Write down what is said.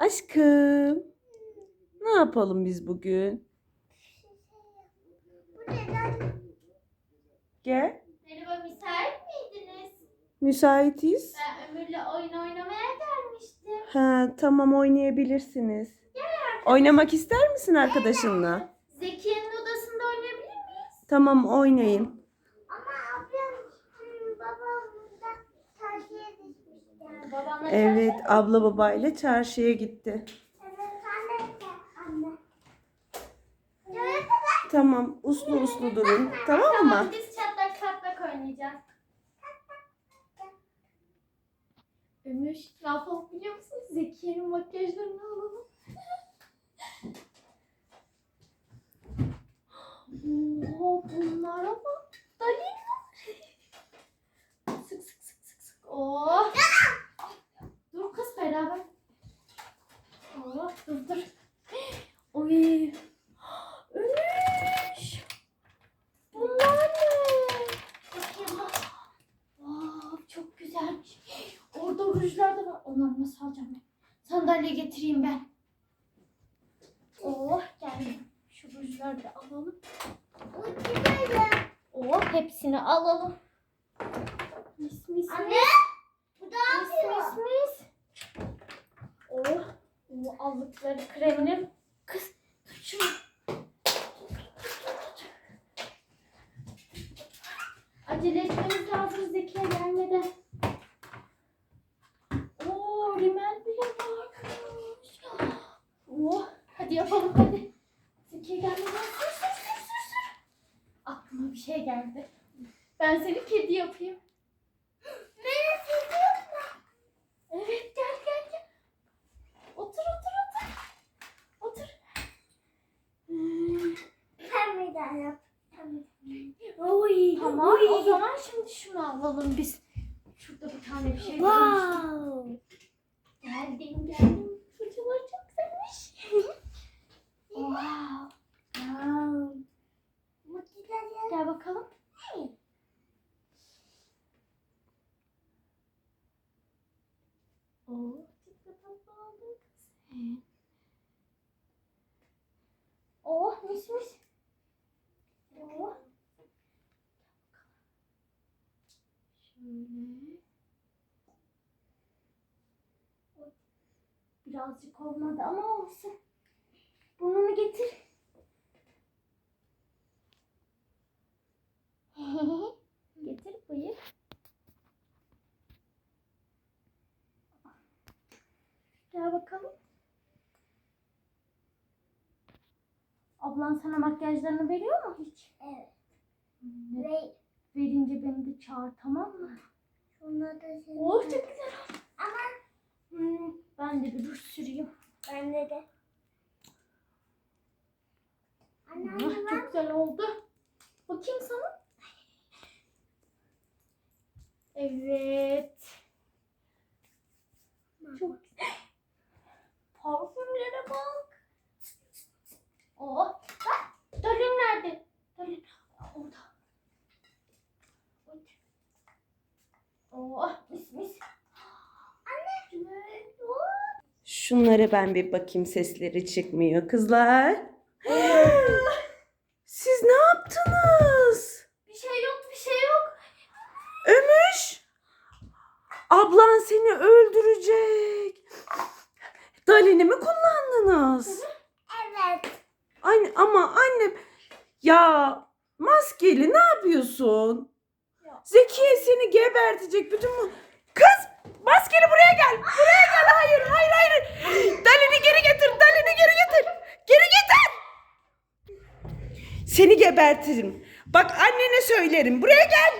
Aşkım. Ne yapalım biz bugün? Gel. Merhaba müsait miydiniz? Müsaitiz. Ben Ömür'le oyun oynamaya gelmiştim. Ha, tamam oynayabilirsiniz. Oynamak ister misin arkadaşınla? Zekiye'nin odasında oynayabilir miyiz? Tamam oynayın. Ama ablam hmm, babam da terziye düşmüştü. Babamla Evet abla babayla çarşıya gitti. Tamam uslu uslu durun tamam Tamam mı? biz çatlak çatlak oynayacağız. Ömür ne yapalım biliyor musunuz? Zekiye'nin makyajlarını alalım. Oo, bunlara bak. Dur dur. Oy. Ömür. Bunlar ne? Bakayım bak. Wow, çok güzelmiş. Orada rujlar da var. Onları nasıl alacağım ben? Sandalye getireyim ben. Oh geldim. Şu rujları da alalım. Oh hepsini alalım. Mis mis Anne. mis. Bu da Mis mis mis. Oh. Bu aldıkları kremini. Kız şunu. Acele etmemiz lazım Zekiye gelmeden. Oo rimel bile varmış. Oh hadi yapalım hadi. Zekiye gelmeden sür sür sür sür sür. Aklıma bir şey geldi. Ben seni kedi yapayım. Beni seviyor mu? Evet gel gel gel. Otur otur otur. Otur. Hmm, Sen bir daha yap. Tamam. Oy, o zaman şimdi şunu alalım biz. Şurada bir tane bir şey görmüştüm. Wow. Geldim geldim. Fırçalar çok güzelmiş. wow. Wow. Gel bakalım. Oo, çok tatlı oldu kız. Oh mis mis. Oh. Şöyle. Birazcık olmadı ama olsun. Burnunu getir. getir buyur. Gel bakalım. Ablan sana makyajlarını veriyor mu hiç? Evet. Ve Verince beni de çağır tamam mı? şunları da seviyorum. Oh çok güzel. Ama Hmm, ben de bir ruj süreyim. bende de. Anne Ah, anne bak. çok güzel oldu. Bakayım sana. Evet. Çok. Parfümlere bak. Oh. Bak. Dalin nerede? Dalin. Orada. Orada. Oh mis mis. Anne. Evet. Şunlara ben bir bakayım sesleri çıkmıyor kızlar. Siz ne yaptınız? Bir şey yok bir şey yok. Ömüş. Ablan seni öldürecek. Dalini mi kullandınız? Evet. Anne, ama annem ya maskeli ne yapıyorsun? Ya. Zekiye seni gebertecek bütün bu... Kız maskeli buraya gel. Buraya gel. Hayır hayır hayır. Dalini geri getir. Dalini geri getir. Geri getir. Seni gebertirim. Bak annene söylerim. Buraya gel.